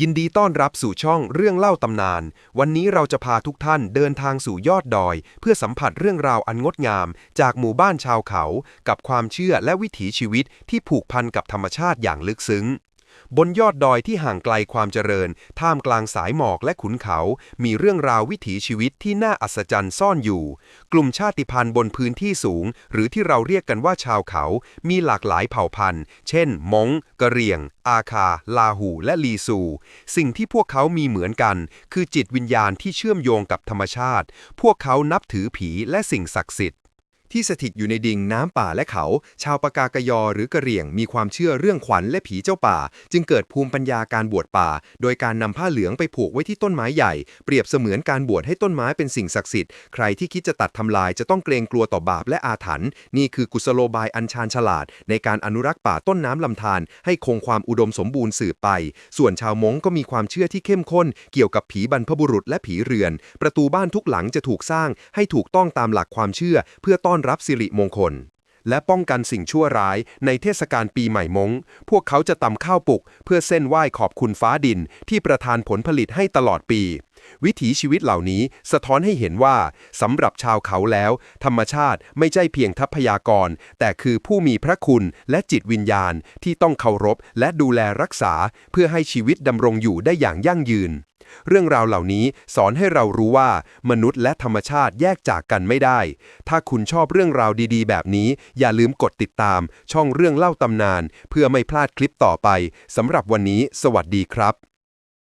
ยินดีต้อนรับสู่ช่องเรื่องเล่าตำนาน วันนี้เราจะพาทุกท่านเดินทางสู่ยอดดอย เพื่อสัมผัสเรื่องราวอันงดงาม จากหมู่บ้านชาวเขา กับความเชื่อและวิถีชีวิตที่ผูกพันกับธรรมชาติอย่างลึกซึ้ง บนยอดดอยที่ห่างไกลความเจริญ ท่ามกลางสายหมอกและขุนเขา มีเรื่องราววิถีชีวิตที่น่าอัศจรรย์ซ่อนอยู่ กลุ่มชาติพันธุ์บนพื้นที่สูง หรือที่เราเรียกกันว่าชาวเขา มีหลากหลายเผ่าพันธุ์ เช่นม้งกะเรียง อาคา ลาหู และลีซู สิ่งที่พวกเขามีเหมือนกัน คือจิตวิญญาณที่เชื่อมโยงกับธรรมชาติ พวกเขานับถือผีและสิ่งศักดิ์สิทธิ์ ที่สถิตอยู่ในดิ่งน้ำป่าและเขา ชาวปากากยอหรือกะเหรี่ยงมีความเชื่อเรื่องขวัญและผีเจ้าป่า จึงเกิดภูมิปัญญาการบวชป่า โดยการนำผ้าเหลืองไปผูกไว้ที่ต้นไม้ใหญ่ เปรียบเสมือนการบวชให้ต้นไม้เป็นสิ่งศักดิ์สิทธิ์ ใครที่คิดจะตัดทำลายจะต้องเกรงกลัวต่อบาปและอาถรรพ์ นี่คือกุศโลบายอันชาญฉลาด ในการอนุรักษ์ป่าต้นน้ำลำธารให้คงความอุดมสมบูรณ์สืบไป ส่วนชาวมงก็มีความเชื่อที่เข้มข้น เกี่ยวกับผีบรรพบุรุษและผีเรือน ประตูบ้านทุกหลังจะถูกสร้างให้ถูกต้องตามหลักความเชื่อ เพื่อต้อนรับสิริมงคล และป้องกันสิ่งชั่วร้ายในเทศกาลปีใหม่มง พวกเขาจะตำข้าวปลุก เพื่อเส้นไหว้ขอบคุณฟ้าดินที่ประทานผลผลิตให้ตลอดปี วิถีชีวิตเหล่านี้สะท้อนให้เห็นว่าสำหรับชาวเขาแล้ว ธรรมชาติไม่ใช่เพียงทรัพยากร แต่คือผู้มีพระคุณและจิตวิญญาณที่ต้องเคารพและดูแลรักษา เพื่อให้ชีวิตดำรงอยู่ได้อย่างยั่งยืน เรื่องราวเหล่านี้สอนให้เรารู้ว่า มนุษย์และธรรมชาติแยกจากกันไม่ได้ ถ้าคุณชอบเรื่องราวดีๆ แบบนี้ อย่าลืมกดติดตาม ช่องเรื่องเล่าตำนาน เพื่อไม่พลาดคลิปต่อไปสำหรับวันนี้ สวัสดีครับ